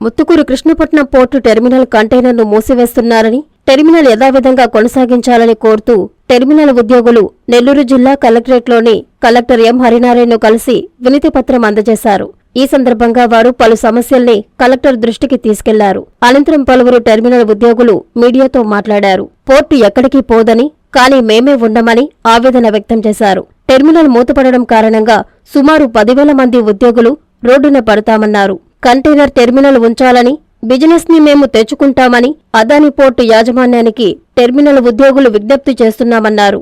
Muthukuru Krishnapatnam port terminal కంటైనర్ను మూసివేస్తున్నారని terminal యథావిధంగా కొనసాగించాలని కోరుతూ టెర్మినల్ ఉద్యోగులు నెల్లూరు జిల్లా కలెక్టరేట్లోని కలెక్టర్ ఎం హరినారాయణను కలిసి వినతిపత్రం అందజేశారు. ఈ సందర్భంగా వారు పలు సమస్యల్ని కలెక్టర్ దృష్టికి తీసుకెళ్ళారు. అనంతరం పలువురు టెర్మినల్ ఉద్యోగులు మీడియాతో మాట్లాడారు. పోర్టు ఎక్కడికి పోదని కానీ మేమే ఉండమని ఆవేదన వ్యక్తం చేశారు. టెర్మినల్ మూతపడడం కారణంగా సుమారు పదివేల మంది ఉద్యోగులు రోడ్డున పడతామన్నారు. కంటైనర్ టెర్మినల్ ఉంచాలని బిజినెస్ని మేము తెచ్చుకుంటామని అదాని పోర్టు యాజమాన్యానికి టెర్మినల్ ఉద్యోగులు విజ్ఞప్తి చేస్తున్నామన్నారు.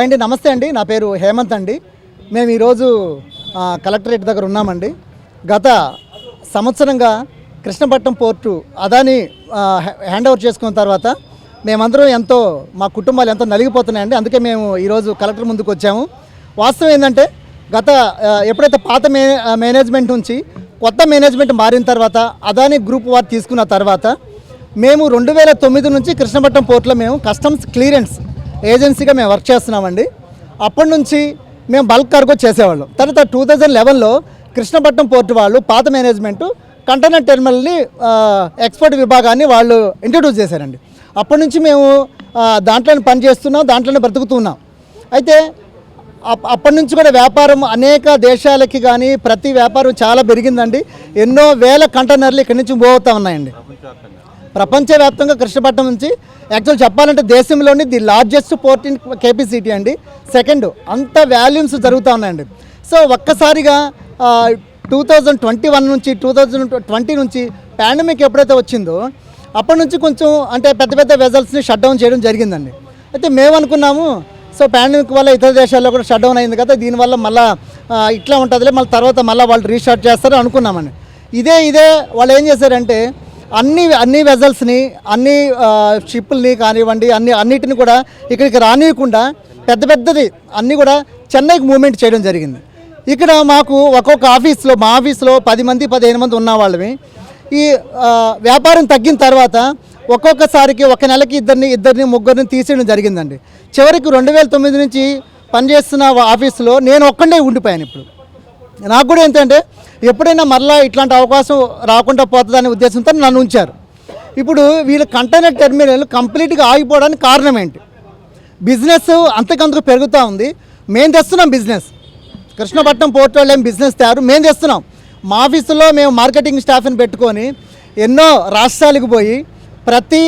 అండి నమస్తే అండి. నా పేరు హేమంత్ అండి. మేము ఈరోజు కలెక్టరేట్ దగ్గర ఉన్నామండి. గత సంవత్సరంగా Krishnapatnam port Adani hand over చేసుకున్న తర్వాత మేమందరం ఎంతో మా కుటుంబాలు ఎంతో నలిగిపోతున్నాయండి. అందుకే మేము ఈరోజు కలెక్టర్ ముందుకు వచ్చాము. వాస్తవం ఏంటంటే గత ఎప్పుడైతే పాత మేనేజ్మెంట్ నుంచి కొత్త మేనేజ్మెంట్ మారిన తర్వాత అదాని గ్రూప్ వారు తీసుకున్న తర్వాత మేము రెండు వేల తొమ్మిది నుంచి కృష్ణపట్నం పోర్ట్లో మేము కస్టమ్స్ క్లియరెన్స్ ఏజెన్సీగా మేము వర్క్ చేస్తున్నామండి. అప్పటి నుంచి మేము బల్క్ కార్గో చేసేవాళ్ళం. తర్వాత టూ థౌజండ్ లెవెన్లో కృష్ణపట్నం పోర్టు వాళ్ళు పాత మేనేజ్మెంట్ కంటైనర్ టెర్మినల్ని ఎక్స్పోర్ట్ విభాగాన్ని వాళ్ళు ఇంట్రడ్యూస్ చేశారండి. అప్పటి నుంచి మేము దాంట్లోనే పని చేస్తున్నాం దాంట్లోనే బ్రతుకుతున్నాం. అయితే అప్పటి నుంచి కూడా వ్యాపారం అనేక దేశాలకి కానీ ప్రతి వ్యాపారం చాలా పెరిగిందండి. ఎన్నో వేల కంటైనర్లు ఇక్కడి నుంచి పోతూ ఉన్నాయండి. ప్రపంచవ్యాప్తంగా కృష్ణపట్నం నుంచి యాక్చువల్ చెప్పాలంటే దేశంలోని the largest port in capacity అండి. సెకండ్ అంత వాల్యూమ్స్ జరుగుతూ ఉన్నాయండి. సో ఒక్కసారిగా టూ థౌజండ్ ట్వంటీ వన్ నుంచి టూ థౌజండ్ ట్వంటీ నుంచి పాండమిక్ ఎప్పుడైతే వచ్చిందో అప్పటి నుంచి కొంచెం అంటే పెద్ద పెద్ద వెజల్స్ని షట్ డౌన్ చేయడం జరిగిందండి. అయితే మేము అనుకున్నాము సో పాండమిక్ వల్ల ఇతర దేశాల్లో కూడా షట్ డౌన్ అయింది కదా దీనివల్ల మళ్ళీ ఇట్లా ఉంటుందిలే మళ్ళీ తర్వాత మళ్ళీ వాళ్ళు రీస్టార్ట్ చేస్తారు అనుకున్నామని ఇదే ఇదే వాళ్ళు ఏం చేశారంటే అన్ని అన్ని వెజల్స్ని అన్ని షిప్పుల్ని కానివ్వండి అన్ని అన్నిటిని కూడా ఇక్కడికి రానివ్వకుండా పెద్ద పెద్దది అన్నీ కూడా చెన్నైకి మూవ్మెంట్ చేయడం జరిగింది. ఇక్కడ మాకు ఒక్కొక్క ఆఫీస్లో మా ఆఫీస్లో పది మంది పదిహేను మంది ఉన్నవాళ్ళవి ఈ వ్యాపారం తగ్గిన తర్వాత ఒక్కొక్కసారికి ఒక నెలకి ఇద్దరిని ఇద్దరిని ముగ్గురిని తీసేయడం జరిగిందండి. చివరికి రెండు వేల తొమ్మిది నుంచి పనిచేస్తున్న ఆఫీసులో నేను ఒక్కడే ఉండిపోయాను ఇప్పుడు. నాకు కూడా ఏంటంటే ఎప్పుడైనా మరలా ఇట్లాంటి అవకాశం రాకుండా పోతుందనే ఉద్దేశంతో నన్ను ఉంచారు. ఇప్పుడు వీళ్ళ కంటైనర్ టెర్మినల్ కంప్లీట్గా ఆగిపోవడానికి కారణం ఏంటి? బిజినెస్ అంతకంతకు పెరుగుతూ ఉంది. మేము తెస్తున్నాం బిజినెస్. కృష్ణపట్నం పోర్ట్ వాళ్ళు ఏం బిజినెస్ తయారు మేము తెస్తున్నాం. మా ఆఫీసులో మేము మార్కెటింగ్ స్టాఫ్ని పెట్టుకొని ఎన్నో రాష్ట్రాలకు పోయి ప్రతి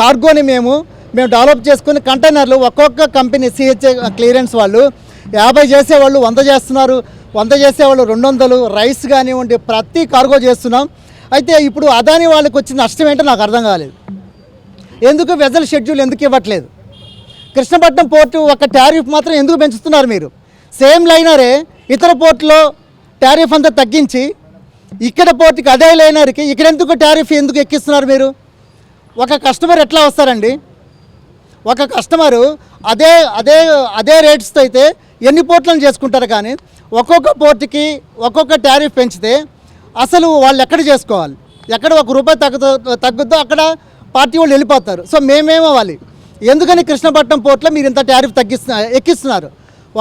కార్గోని మేము మేము డెవలప్ చేసుకుని కంటైనర్లు ఒక్కొక్క కంపెనీ సిహెచ్ఏ క్లియరెన్స్ వాళ్ళు యాభై చేసేవాళ్ళు వంద చేస్తున్నారు. వంద చేసేవాళ్ళు రెండు వందలు రైస్ కానివ్వండి ప్రతి కార్గో చేస్తున్నాం. అయితే ఇప్పుడు అదాని వాళ్ళకి వచ్చిన నష్టం ఏంటో నాకు అర్థం కాలేదు. ఎందుకు వెజల్ షెడ్యూల్ ఎందుకు ఇవ్వట్లేదు? కృష్ణపట్నం పోర్టు ఒక టారిఫ్ మాత్రం ఎందుకు పెంచుతున్నారు మీరు? సేమ్ లైనరే ఇతర పోర్టులో టారిఫ్ అంతా తగ్గించి ఇక్కడ పోర్టుకి అదే లైనర్కి ఇక్కడ ఎందుకు టారిఫ్ ఎందుకు ఎక్కిస్తున్నారు మీరు? ఒక కస్టమర్ ఎట్లా వస్తారండి? ఒక కస్టమరు అదే అదే అదే రేట్స్తో అయితే ఎన్ని పోర్ట్లను చేసుకుంటారు కానీ ఒక్కొక్క పోర్టుకి ఒక్కొక్క టారిఫ్ పెంచితే అసలు వాళ్ళు ఎక్కడ చేసుకోవాలి? ఎక్కడ ఒక రూపాయి తగ్గుతో తగ్గుద్దో అక్కడ పార్టీ వాళ్ళు వెళ్ళిపోతారు. సో మేమేమవ్వాలి ఎందుకని కృష్ణపట్నం పోర్ట్లో మీరు ఇంత టారిఫ్ తగ్గిస్తున్నా ఎక్కిస్తున్నారు?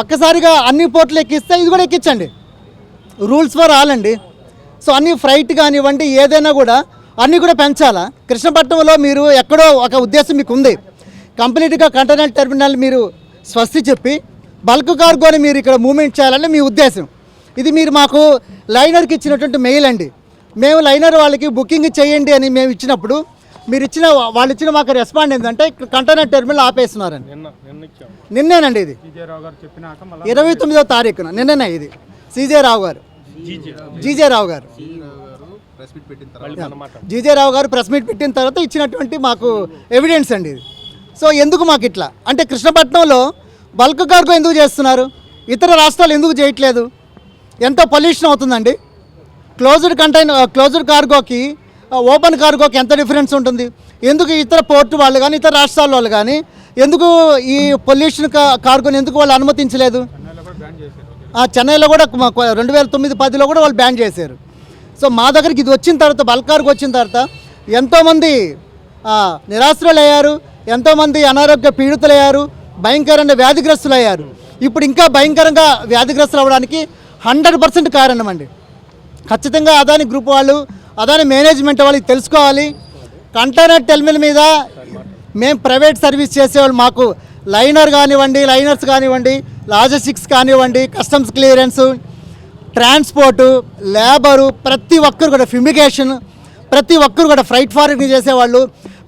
ఒక్కసారిగా అన్ని పోర్ట్లు ఎక్కిస్తే ఇది కూడా ఎక్కించండి. రూల్స్ ఫర్ ఆల్ అండి. సో అన్ని ఫ్రైట్ కానివ్వండి ఏదైనా కూడా అన్నీ కూడా పెంచాలా? కృష్ణపట్నంలో మీరు ఎక్కడో ఒక ఉద్దేశం మీకు ఉంది కంప్లీట్గా కంటైనర్ టెర్మినల్ మీరు స్వస్తి చెప్పి బల్క్ కార్గోని మీరు ఇక్కడ మూవ్మెంట్ చేయాలని మీ ఉద్దేశం. ఇది మీరు మాకు లైనర్కి ఇచ్చినటువంటి మెయిల్ అండి. మేము లైనర్ వాళ్ళకి బుకింగ్ చేయండి అని మేము ఇచ్చినప్పుడు మీరు ఇచ్చిన వాళ్ళు ఇచ్చిన మాకు రెస్పాండ్ ఏంటంటే ఇక్కడ కంటైనర్ టెర్మినల్ ఆపేస్తున్నారండి. నిన్నేనండి ఇది. ఇరవై తొమ్మిదో తారీఖున నిన్ననే ఇది. సీజే రావు గారు. జీజే రావు గారు. జీజే రావు గారు ప్రెస్ మీట్ పెట్టిన తర్వాత ఇచ్చినటువంటి మాకు ఎవిడెన్స్ అండి ఇది. సో ఎందుకు మాకు ఇట్లా? అంటే కృష్ణపట్నంలో బల్క్ కార్గో ఎందుకు చేస్తున్నారు? ఇతర రాష్ట్రాలు ఎందుకు చేయట్లేదు? ఎంతో పొల్యూషన్ అవుతుందండి. క్లోజ్డ్ కంటైన్ క్లోజ్డ్ కార్గోకి ఓపెన్ కార్గోకి ఎంత డిఫరెన్స్ ఉంటుంది? ఎందుకు ఇతర పోర్టు వాళ్ళు కానీ ఇతర రాష్ట్రాల వాళ్ళు కానీ ఎందుకు ఈ పొల్యూషన్ కార్గోని ఎందుకు వాళ్ళు అనుమతించలేదు? చెన్నైలో కూడా బ్యాన్ చేశారు. ఆ, చెన్నైలో కూడా మ- కొ- రెండు వేల తొమ్మిది పదిలో కూడా వాళ్ళు బ్యాన్ చేశారు. సో మా దగ్గరికి ఇది వచ్చిన తర్వాత బల్కార్కి వచ్చిన తర్వాత ఎంతోమంది ఆ, నిరాశ్రులు అయ్యారు ఎంతోమంది అనారోగ్య పీడితులు అయ్యారు భయంకరమైన వ్యాధిగ్రస్తులు అయ్యారు ఇప్పుడు ఇంకా భయంకరంగా వ్యాధిగ్రస్తులు అవ్వడానికి హండ్రెడ్ పర్సెంట్ కారణం అండి ఖచ్చితంగా అదాని గ్రూప్ వాళ్ళు అదాని మేనేజ్మెంట్ వాళ్ళకి తెలుసుకోవాలి. కంటైనర్ టెర్మినల్ మీద మేము ప్రైవేట్ సర్వీస్ చేసేవాళ్ళు మాకు లైనర్ కానివ్వండి లైనర్స్ కానివ్వండి లాజిస్టిక్స్ కానివ్వండి కస్టమ్స్ క్లియరెన్స్ ట్రాన్స్పోర్టు లేబరు ప్రతి ఒక్కరు కూడా ఫ్యూమికేషన్ ప్రతి ఒక్కరు కూడా ఫ్రైట్ ఫార్వర్డింగ్ చేసేవాళ్ళు.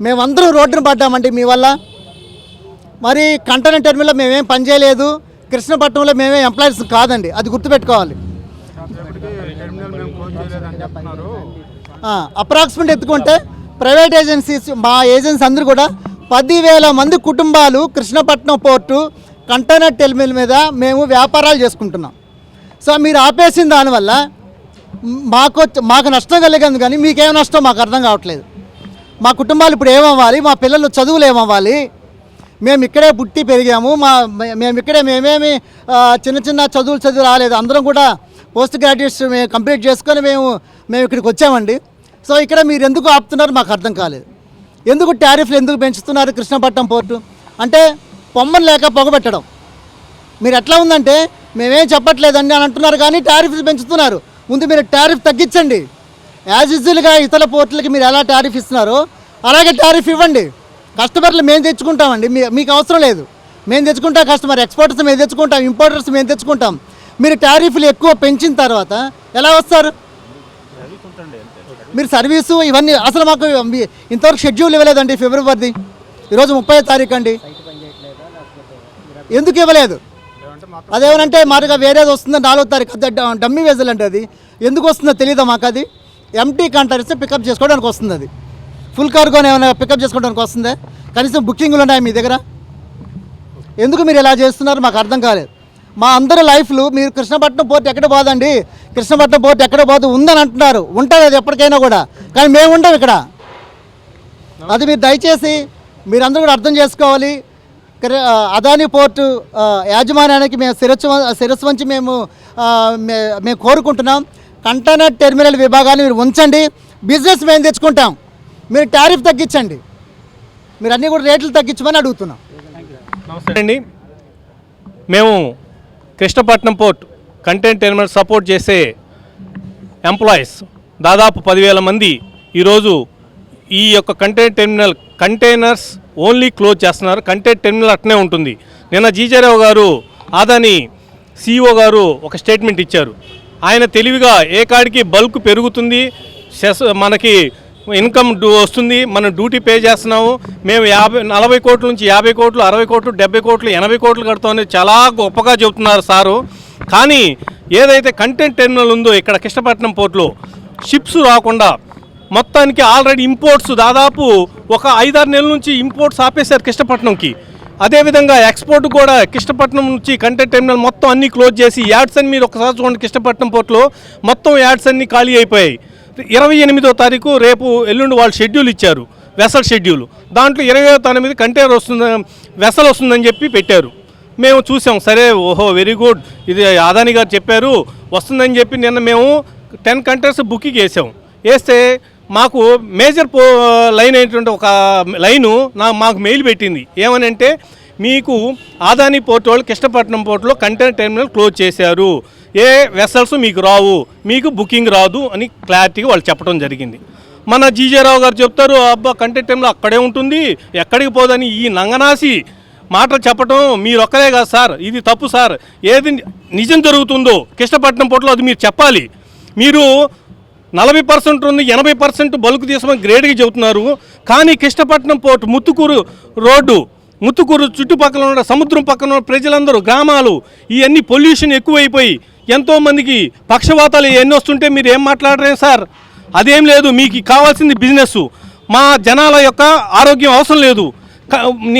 మేమందరం రోడ్డును పడ్డామండి మీ వల్ల. మరి కంటైనర్ టెర్మినల్లో మేమేం పని చేయలేదు. కృష్ణపట్నంలో మేమే ఎంప్లాయీస్ కాదండి. అది గుర్తుపెట్టుకోవాలి. అప్రాక్సిమేట్ ఎత్తుకుంటే ప్రైవేట్ ఏజెన్సీస్ మా ఏజెన్సీ అందరూ కూడా పదివేల మంది కుటుంబాలు కృష్ణపట్నం పోర్టు కంటైనర్ టెర్మినల్ మీద మేము వ్యాపారాలు చేసుకుంటున్నాం. సో మీరు ఆపేసిన దానివల్ల మాకు మాకు నష్టం కలిగింది కానీ మీకేం నష్టం మాకు అర్థం కావట్లేదు. మా కుటుంబాలు ఇప్పుడు ఏమవ్వాలి మా పిల్లలు చదువులు ఏమవ్వాలి? మేము ఇక్కడే పుట్టి పెరిగాము మా మే- మేము ఇక్కడే మేమేమి చిన్న చిన్న చదువులు చదువు రాలేదు. అందరం కూడా పోస్ట్ గ్రాడ్యుయేట్స్ మేము కంప్లీట్ చేసుకొని మేము మేము ఇక్కడికి వచ్చామండి. సో ఇక్కడ మీరు ఎందుకు ఆపుతున్నారు మాకు అర్థం కాలేదు. ఎందుకు టారిఫ్లు ఎందుకు పెంచుతున్నారు కృష్ణపట్నం పోర్టు? అంటే పొమ్మని లేక పొగబెట్టడం మీరు ఎట్లా ఉందంటే మేమేం చెప్పట్లేదండి అని అంటున్నారు కానీ టారిఫ్లు పెంచుతున్నారు. ముందు మీరు టారిఫ్ తగ్గించండి. యాజ్ యూజువల్గా ఇతర పోర్టులకి మీరు ఎలా టారిఫ్ ఇస్తున్నారో అలాగే టారిఫ్ ఇవ్వండి. కస్టమర్లు మేము తెచ్చుకుంటామండి. మీ మీకు అవసరం లేదు. మేము తెచ్చుకుంటాం కస్టమర్ ఎక్స్పోర్టర్స్ మేము తెచ్చుకుంటాం. ఇంపోర్టర్స్ మేము తెచ్చుకుంటాం. మీరు టారిఫ్లు ఎక్కువ పెంచిన తర్వాత ఎలా వస్తారు? మీరు సర్వీసు ఇవన్నీ అసలు మాకు మీ- ఇంతవరకు షెడ్యూల్ ఇవ్వలేదండి ఫిబ్రవరిది. ఈరోజు ముప్పై తారీఖు అండి. ఎందుకు ఇవ్వలేదు? అదేమనంటే మాటగా వేరేది వస్తుందో? నాలుగో తారీఖు అదే డమ్మీ వెజల్ అంటే అది. ఎందుకు వస్తుందో తెలియదా మాకు అది ఎంటీ కంటర్ ఇస్తే పికప్ చేసుకోవడానికి వస్తుంది అది ఫుల్ కార్గోని ఏమైనా పికప్ చేసుకోవడానికి వస్తుంది? కనీసం బుకింగ్లు ఉన్నాయి మీ దగ్గర? ఎందుకు మీరు ఇలా చేస్తున్నారు? మాకు అర్థం కాలేదు. మా అందరి లైఫ్లు మీరు కృష్ణపట్నం పోర్ట్ ఎక్కడ పోదండి? కృష్ణపట్నం పోర్ట్ ఎక్కడ పోదు? ఉందని అంటున్నారు. ఉంటుంది అది ఎప్పటికైనా కూడా. కానీ మేము ఉండం ఇక్కడ. అది మీరు దయచేసి మీరందరూ కూడా అర్థం చేసుకోవాలి. అదాని పోర్టు యాజమాన్యానికి మేము శిరస్సు శిరస్సు వంచి మేము మే- మేము కోరుకుంటున్నాం. కంటైనర్ టెర్మినల్ విభాగాన్ని మీరు ఉంచండి. బిజినెస్ మేము తెచ్చుకుంటాం. మీరు టారిఫ్ తగ్గించండి. మీరు అన్నీ కూడా రేట్లు తగ్గించమని అడుగుతున్నాం. నమస్తే అండి. మేము Krishnapatnam port container terminal support చేసే ఎంప్లాయీస్ దాదాపు పదివేల మంది ఈరోజు ఈ యొక్క container terminal containers only close చేస్తున్నారు. కంటెంట్ టెర్మినల్ అట్నే ఉంటుంది. నిన్న జీజారావు గారు ఆదాని సిఇఓ గారు ఒక స్టేట్మెంట్ ఇచ్చారు. ఆయన తెలివిగా ఏ కాడికి బల్క్ పెరుగుతుంది మనకి ఇన్కమ్ వస్తుంది మనం డ్యూటీ పే చేస్తున్నాము మేము యాభై నలభై కోట్ల నుంచి యాభై కోట్లు అరవై కోట్లు డెబ్బై కోట్లు ఎనభై కోట్లు కడతామని చాలా గొప్పగా చెబుతున్నారు సారు. కానీ ఏదైతే కంటెంట్ టెర్మినల్ ఉందో ఇక్కడ కృష్ణపట్నం పోర్ట్లో షిప్స్ రాకుండా మొత్తానికి ఆల్రెడీ ఇంపోర్ట్స్ దాదాపు ఒక ఐదారు నెలల నుంచి ఇంపోర్ట్స్ ఆపేశారు కృష్ణపట్నంకి. అదేవిధంగా ఎక్స్పోర్ట్ కూడా కృష్ణపట్నం నుంచి కంటెంట్ టెర్మినల్ మొత్తం అన్ని క్లోజ్ చేసి యాడ్స్ అన్ని మీరు ఒకసారి చూడండి కృష్ణపట్నం పోర్ట్లో మొత్తం యాడ్స్ అన్ని ఖాళీ అయిపోయాయి. ఇరవై ఎనిమిదో తారీఖు రేపు ఎల్లుండి వాళ్ళు షెడ్యూల్ ఇచ్చారు వెసల్ షెడ్యూల్. దాంట్లో ఇరవై తొమ్మిది కంటైనర్ వస్తుంది వెసల్ వస్తుందని చెప్పి పెట్టారు. మేము చూసాం సరే ఓహో వెరీ గుడ్. ఇది ఆదాని గారు చెప్పారు వస్తుందని చెప్పి నిన్న మేము టెన్ కంటైనర్స్ బుకింగ్ వేసాం వేస్తే మాకు మేజర్ పో లైన్ అయినటువంటి ఒక లైను నా మాకు మెయిల్ పెట్టింది. ఏమని అంటే మీకు ఆదాని పోర్ట్ వాళ్ళు కృష్ణపట్నం పోర్టులో కంటైనర్ టెర్మినల్ క్లోజ్ చేశారు. ఏ వెసల్స్ మీకు రావు మీకు బుకింగ్ రాదు అని క్లారిటీగా వాళ్ళు చెప్పడం జరిగింది. మన జీజేరావు గారు చెప్తారు అబ్బా కంటెంట్ టైంలో అక్కడే ఉంటుంది ఎక్కడికి పోదని ఈ నంగనాసి మాటలు చెప్పడం మీరు ఒక్కరే కాదు సార్ ఇది తప్పు సార్. ఏది నిజం జరుగుతుందో కృష్ణపట్నం పోర్టులో అది మీరు చెప్పాలి. మీరు నలభై పర్సెంట్ ఉంది ఎనభై పర్సెంట్ బల్క్ తీసుకొని గ్రేడ్గా చెబుతున్నారు. కానీ కృష్ణపట్నం పోర్టు ముత్తుకూరు రోడ్డు ముత్తుకూరు చుట్టుపక్కల ఉన్న సముద్రం పక్కన ఉన్న ప్రజలందరూ గ్రామాలు ఇవన్నీ పొల్యూషన్ ఎక్కువైపోయి ఎంతోమందికి పక్షవాతాలు ఎన్ని వస్తుంటే మీరు ఏం మాట్లాడరేం సార్? అదేం లేదు మీకు కావాల్సింది బిజినెస్ మా జనాల యొక్క ఆరోగ్యం అవసరం లేదు.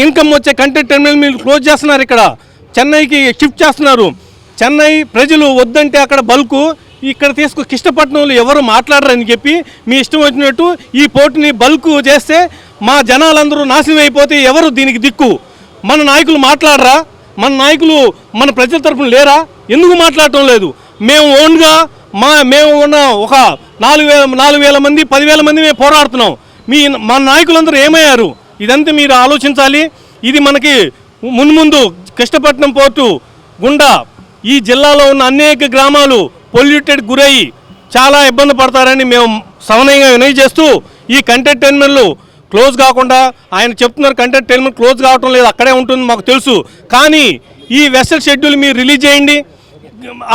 ఇన్కమ్ వచ్చే కంటెంట్ టెర్మినల్ మీరు క్లోజ్ చేస్తున్నారు ఇక్కడ. చెన్నైకి షిఫ్ట్ చేస్తున్నారు. చెన్నై ప్రజలు వద్దంటే అక్కడ బల్కు ఇక్కడ తీసుకు కృష్ణపట్నంలో ఎవరు మాట్లాడరని చెప్పి మీ ఇష్టం వచ్చినట్టు ఈ పోటీని బల్క్ చేస్తే మా జనాలందరూ నాశనం అయిపోతే ఎవరు దీనికి దిక్కు? మన నాయకులు మాట్లాడరా? మన నాయకులు మన ప్రజల తరఫున లేరా? ఎందుకు మాట్లాడటం లేదు? మేము ఓన్గా మా మేము ఉన్న ఒక నాలుగు వేల నాలుగు వేల మంది పదివేల మంది మేము పోరాడుతున్నాం. మీ మా నాయకులందరూ ఏమయ్యారు? ఇదంతా మీరు ఆలోచించాలి. ఇది మనకి మున్ముందు కృష్ణపట్నం పోర్టు గుండా ఈ జిల్లాలో ఉన్న అనేక గ్రామాలు పొల్యూటెడ్ గురయ్యి చాలా ఇబ్బంది పడతారని మేము సమన్వయంగా వినయ చేస్తూ ఈ కంటెంట్ టెర్మినల్ క్లోజ్ కాకుండా ఆయన చెప్తున్నారు కంటెంట్ టెర్మినల్ క్లోజ్ కావటం లేదు అక్కడే ఉంటుంది మాకు తెలుసు. కానీ ఈ వెసల్ షెడ్యూల్ మీరు రిలీజ్ చేయండి.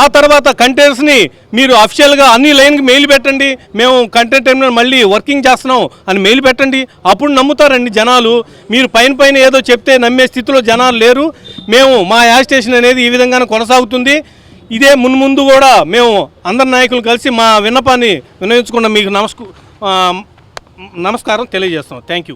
ఆ తర్వాత కంటైనర్స్ని మీరు అఫీషియల్గా అన్ని లైన్కి మెయిల్ పెట్టండి. మేము కంటెంట్ టెర్మినల్ మళ్ళీ వర్కింగ్ చేస్తున్నాం అని మెయిల్ పెట్టండి. అప్పుడు నమ్ముతారండి జనాలు. మీరు పైన పైన ఏదో చెప్తే నమ్మే స్థితిలో జనాలు లేరు. మేము మా యాజిటేషన్ అనేది ఈ విధంగానే కొనసాగుతుంది. ఇదే మున్ముందు కూడా మేము అందరి నాయకులు కలిసి మా విన్నపాన్ని వినియోగించుకున్న మీకు నమస్కు నమస్కారం తెలియజేస్తాం థ్యాంక్ యూ